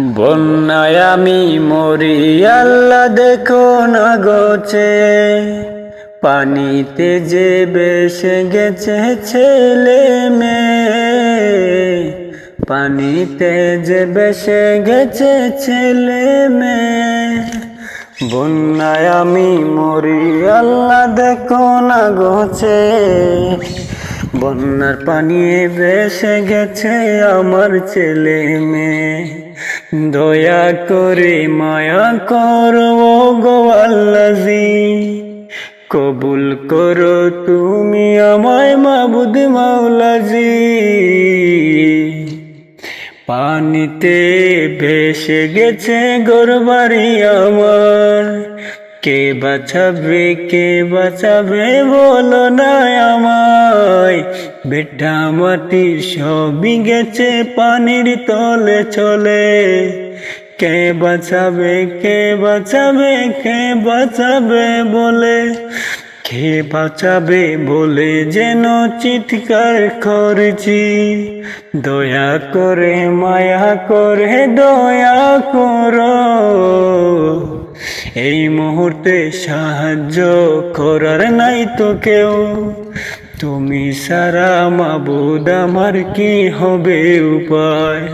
বন্যায় আমি মরি, আল্লাহ দেখো না গোছে। পানিতে যে বেসে গেছে ছেলে মেয়ে। পানিতে যে বেসে গেছে ছেলে মেয়ে। বন্যায় আমি মরি, আল্লাহ দেখো না গোছে। বন্যার পানি ভেসে গেছে আমার ছেলে মেয়ে। দয়া করে মায়া করো গো কবুল করো তুমি আমায় মাবুদ মাওলাজি। পানিতে ভেসে গেছে গোরবাড়ি আমার। কে বাঁচাবে কে বাঁচাবে বলো না আমায়। বেটা মাটি সবই গেছে, পানির তলে চলে। কে বাঁচাবে কে বাঁচাবে কে বাঁচাবে বলে। কে বাঁচাবে বলে যেন চিৎকার করছি। দয়া করে, মায়া করে, দয়া করো। এই মুহূর্তে সাহায্য করার নাই তো কেউ। তুমি সারা মাবুদ আমার কি হবে উপায়?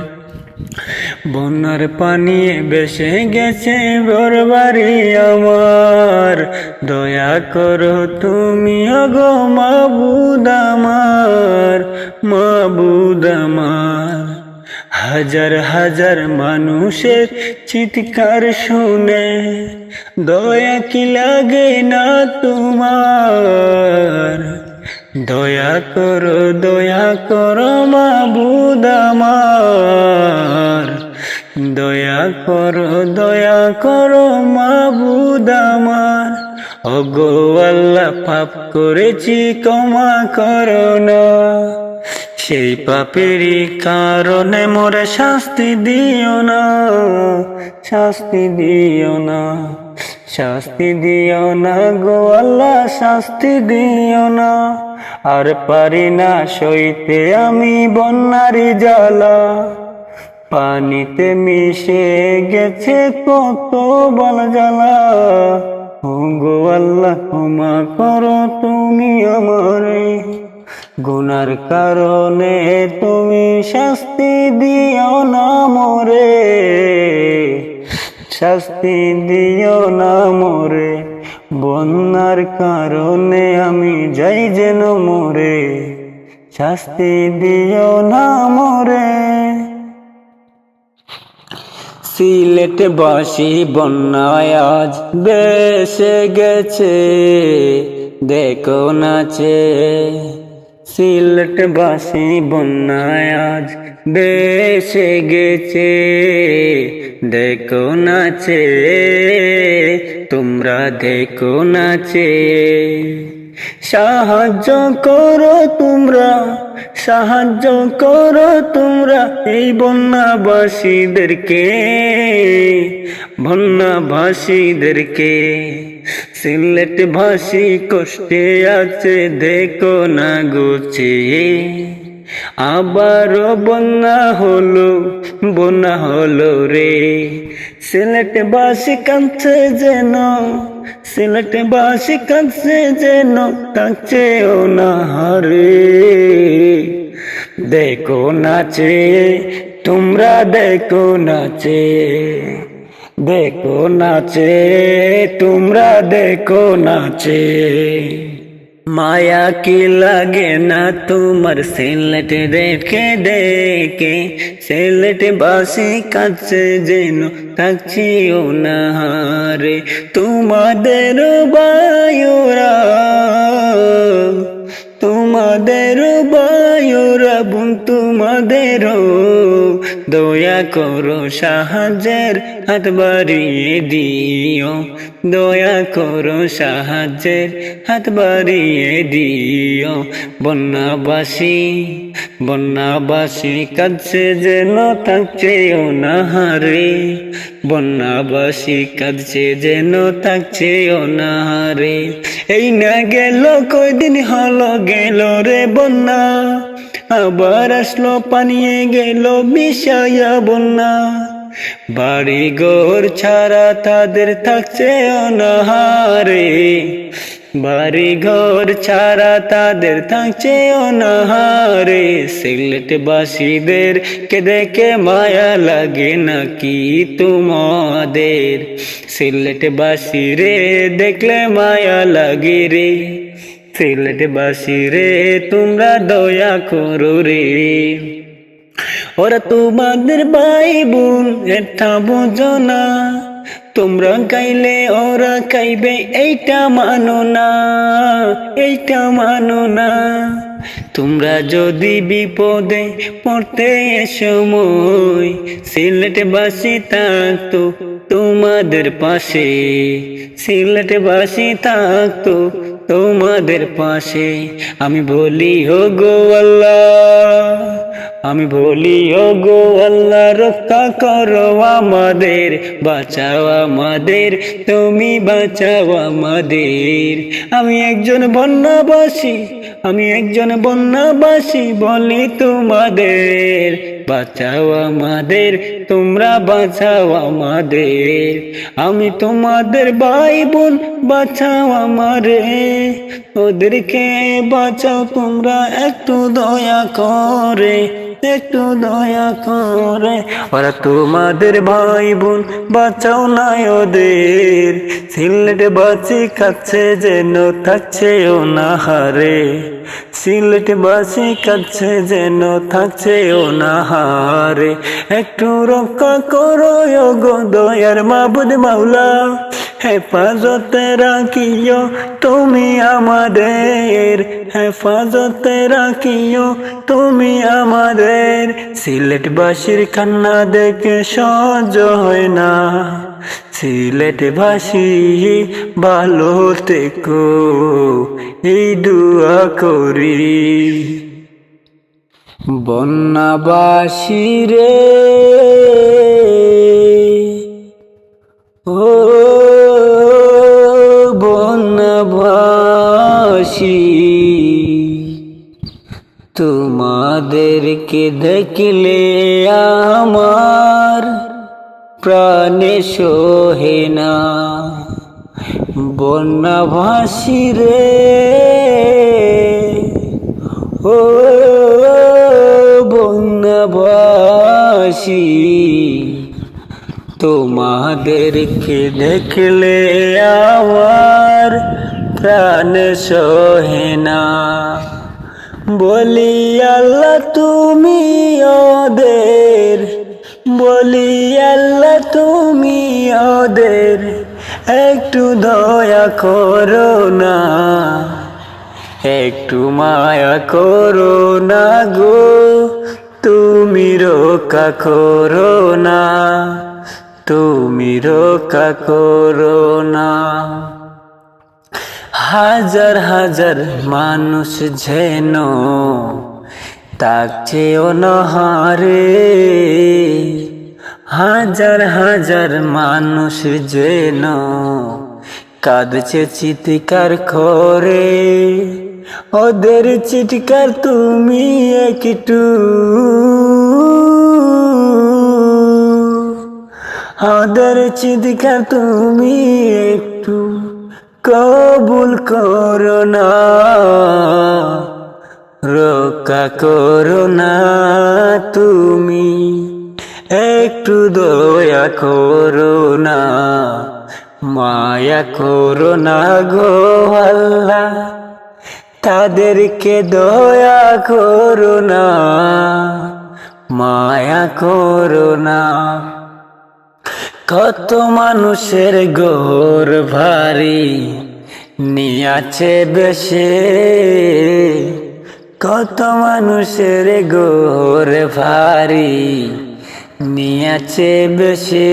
বন্যার পানি বেসে গেছে বাড়ি আমার। দয়া করো তুমি অগো মাবুদ আমার মাবুদ আমার। হাজার হাজার মানুষের চিৎকার শুনে, দয়া কি লাগে না তোমার? দয়া করো দয়া করো মাবুদ আমার। দয়া করো দয়া করো মাবুদ আমার। অগো আল্লাহ, পাপ করেছি, ক্ষমা করো না। সেই পাপের কারণে মোরে শাস্তি দিও না, শাস্তি দিও না, শাস্তি দিও না গো আল্লাহ, শাস্তি দিও না। আর পারি না সইতে আমি বন্যারি জ্বালা, পানিতে মিশে গেছে কত বল জ্বালা। গো আল্লাহ, ক্ষমা করো তুমি আমারে। গুনার কারণে তুমি শাস্তি দিও না মোরে। শাস্তি দিও না মোরে। বন্যার কারণে আমি যাই যেন মোরে। শাস্তি দিও না মোরে। সিলেট বাসি বন্যায় আজ বেসে গেছে, দেখো নাচে। সিলেট বাসি বন্যায় আজ বেসে গেছে। দেখো নাচে তোমরা দেখো নাচে সাহায্য করো তোমরা সাহায্য করো তোমরা এই বন্যাবাসীদেরকে বন্যাবাসীদেরকে। সিলেট ভাসি কষ্টে আছে, দেখো না গুছিয়ে। আবারও বন্যা হলো বন্যা হলো রে। সিলেট বাসি কাঁদছে যেন সিলেট বাসি কাঁদছে যেন, কাঁদছে না হারে। দেখো নাচে তোমরা দেখো নাচে দেখো নাচে তোমরা দেখো নাচে মায়া কি লাগে না তোমার? সিলেট দেখে দেখে সিলেট বাসি কাছে যেন থাকছিও না রে। তোমাদের বায়ুরা তোমাদের বায়ুরা বোন তোমাদের দয়া করো সাহায্যের হাত বাড়িয়ে দিও। দয়া করো সাহায্যের হাত বাড়িয়ে দিও। বন্যাবাসী বন্যাবাসী কাছে যেন থাকছেও না হারে। বন্যাবাসী কাছে যেন থাকছেও না হারে। এই না গেল, কয়দিন হলো গেল রে বন্যা। আবার আসলো, পানিয়ে গেল বিষয়া বন্যা। বাড়ি ঘর ছাড়া তাদের থাকছে অনাহারে। বাড়ি ঘর ছাড়া তাদের থাকছে অনাহারে। সিলেট বাসীদের কে দেখে মায়া লাগে নাকি তোমাদের? সিলেট বাসী রে দেখলে মায়া লাগে রে। সিলেট বাসী রে, তোমরা দয়া করো রে। ওরা তোমাদের ভাই বোন এটা বোঝো না। তোমরা গাইলে, ওরা গাইবে, এইটা মানো না, এইটা মানো না। তোমরা যদি বিপদে পড়তে সময় সিলেটে বাসি থাকতো তোমাদের পাশে। সিলেটে বাসি থাকতো তোমাদের পাশে। আমি বলি হো গো আল্লাহ। আমি বলি ও গো আল্লাহ, রক্ষা করো আমাদের, বাঁচাও আমাদের, তুমি বাঁচাও আমাদের। আমি একজন বন্যাবাসী, আমি একজন বন্যাবাসী বলি তোমাদের। বাঁচাও আমাদের, তোমরা বাঁচাও আমাদের। আমি তোমাদের ভাই বোন বাঁচাও আমারে। ওদেরকে বাঁচাও, তোমরা একটু দয়া করে। একটু দয়া করে। ওরা তোমাদের ভাই বোন বাঁচাও না ওদের। সিলেট বাঁচি খাচ্ছে যেন থাকছে ও না হারে সিলেট বাসি কাছে যেন থাকছে ও না হারে একটু রক্ষা করো গো দয়ার মাবুদ মাওলা। হেফাজতে রাখিও তুমি আমাদের। হেফাজতে রাখিও তুমি আমাদের। সিলেটবাসীর কান্না দেখে সহ্য হয় না। সিলেটবাসী ভালো থেকো এই দুয়া করি। বন্যাবাসী রে। তোমাদেরকে দেখলে আমার প্রাণে সোহে না। বন্যাভাসী রে, ও বন্যাবাসী তোমাদেরকে দেখলে আমার প্রাণ সহে না। বলি আল্লাহ তুমি ওদের। বলি আল্লাহ তুমি ওদের। একটু দয়া করো না। একটু মায়া করো না গো। তুমি রোকা করো না। তুমি রোকা করো না। হাজার হাজার মানুষ যেন তাকছে অনহারে হাজার হাজার মানুষ যেন কাঁদছে চিৎকার করে। ওদের চিৎকার তুমি একটু ওদের চিৎকার তুমি একটু কবুল করো না, রক্ষা করো না তুমি, একটু দয়া করোনা মায়া করো না গো আল্লাহ, তাদেরকে দয়া করো না, মায়া করো না। কত মানুষের গোর ভারী নিয়াছে বেশে। কত মানুষের গোর ভারী নিয়াছে বেশে।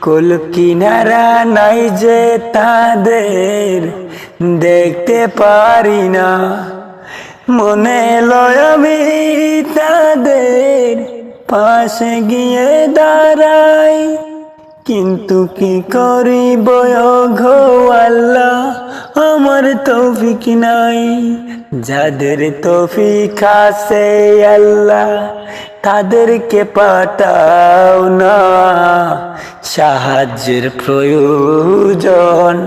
কুল কিনারা নাই যে তাদের দেখতে পারি না। মনে লয় আমি তাদের পাশে গিয়ে দাঁড়াই। কিন্তু কি করিব ঘো আল্লাহ, আমার তৌফিক নাই। যাদের তৌফিক আছে আল্লাহ, তাদেরকে পাঠাও না। সাহায্যের প্রয়োজন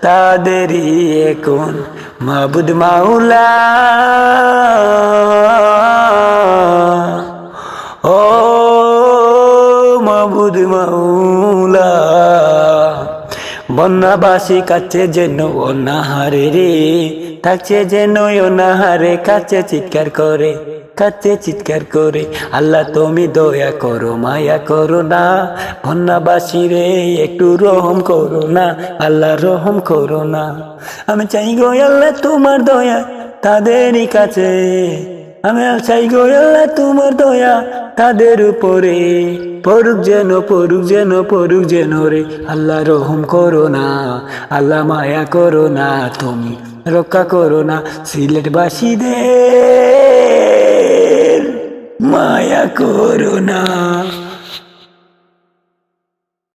তাদেরই এখন। মাবুদ মাওলা মাবুদ মাওলা। বন্যাবাসী কাছে যেন অনাহারে রে থাকছে যেন অনাহারে কাছে চিৎকার করে, কাছে চিৎকার করে। আল্লাহ তুমি দয়া করো, মায়া করো না। বন্যাবাসী রে, একটু রহম করো না। আল্লাহ রহম করো না। আমি চাই গো আল্লাহ তোমার দয়া, তাদেরই কাছে। আমি আশাই গো তোমার দয়া, তাদের উপরে। পড়ুক যেন পড়ুক যেন পড়ুক যেন রে। আল্লাহ রহম করো না, আল্লাহ মায়া করো না, তুমি রক্ষা করো না। সিলেট সিলেটবাসীদের মায়া করো না।